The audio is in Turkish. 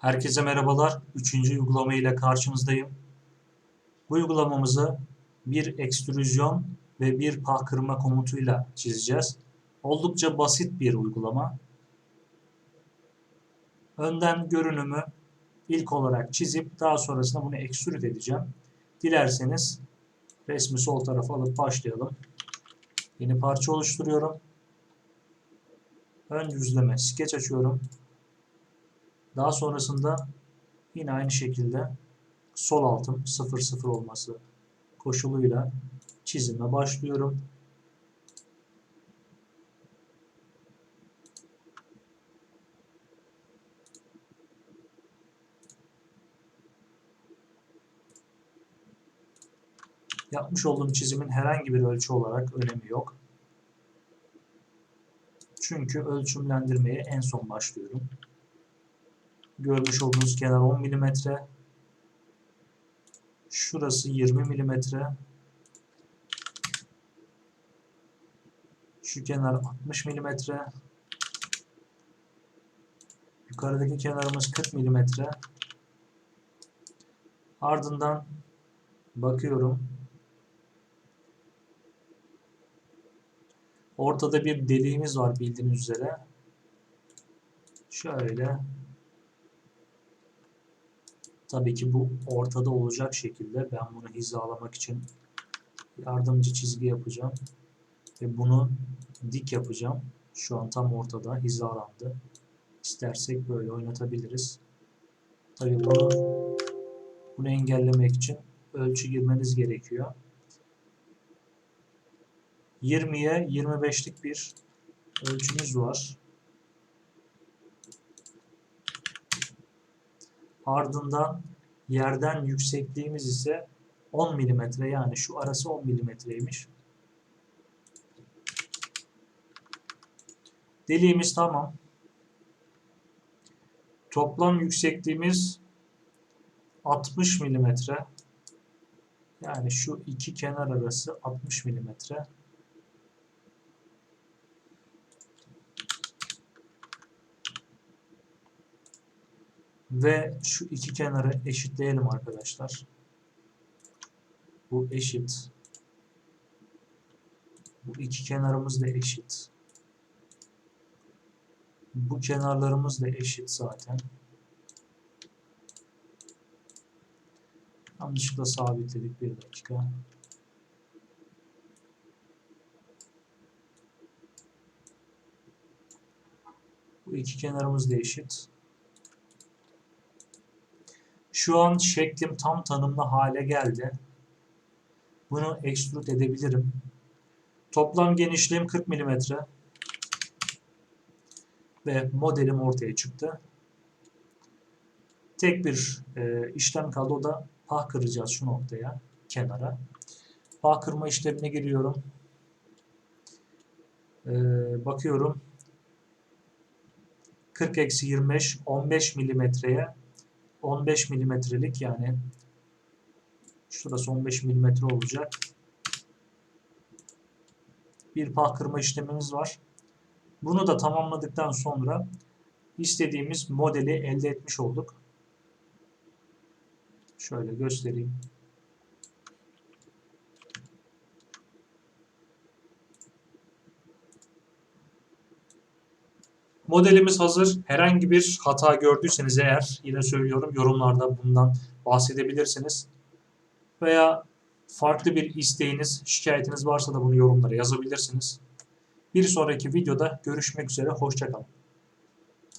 Herkese merhabalar. Üçüncü uygulama ile karşınızdayım. Bu uygulamamızı bir ekstrüzyon ve bir pah kırma komutuyla çizeceğiz. Oldukça basit bir uygulama. Önden görünümü ilk olarak çizip daha sonrasında bunu ekstrüt edeceğim. Dilerseniz resmi sol tarafa alıp başlayalım. Yeni parça oluşturuyorum. Ön düzleme skeç açıyorum. Daha sonrasında yine aynı şekilde sol altım 0-0 olması koşuluyla çizime başlıyorum. Yapmış olduğum çizimin herhangi bir ölçü olarak önemi yok. Çünkü ölçümlendirmeye en son başlıyorum. Görmüş olduğunuz kenar 10 mm. Şurası 20 mm. Şu kenar 60 mm. Yukarıdaki kenarımız 40 mm. Ardından bakıyorum. Ortada bir deliğimiz var bildiğiniz üzere. Şöyle Tabii ki bu ortada olacak şekilde ben bunu hizalamak için yardımcı çizgi yapacağım. Ve bunu dik yapacağım. Şu an tam ortada hizalandı. İstersek böyle oynatabiliriz. Tabii bunu, bunu engellemek için ölçü girmeniz gerekiyor. 20'ye 25'lik bir ölçümüz var. Ardından yerden yüksekliğimiz ise 10 mm yani şu arası 10 mm'ymiş. Deliğimiz tamam. Toplam yüksekliğimiz 60 mm. Yani şu iki kenar arası 60 mm. Ve şu iki kenarı eşitleyelim arkadaşlar. Bu eşit. Bu iki kenarımız da eşit. Bu kenarlarımız da eşit zaten. Yanlışlıkla sabitledik bir dakika. Bu iki kenarımız da eşit. Şu an şeklim tam tanımlı hale geldi. Bunu extrude edebilirim. Toplam genişliğim 40 mm. Ve modelim ortaya çıktı. Tek bir e, işlem kaldı. O da pah kıracağız şu noktaya, kenara. Pah kırma işlemine giriyorum. E, bakıyorum. 40-25 15 milimetreye 15 milimetrelik yani şurası 15 milimetre olacak. Bir pah kırma işlemimiz var. Bunu da tamamladıktan sonra istediğimiz modeli elde etmiş olduk. Şöyle göstereyim. Modelimiz hazır. Herhangi bir hata gördüyseniz eğer yine söylüyorum yorumlarda bundan bahsedebilirsiniz. Veya farklı bir isteğiniz, şikayetiniz varsa da bunu yorumlara yazabilirsiniz. Bir sonraki videoda görüşmek üzere. Hoşçakalın.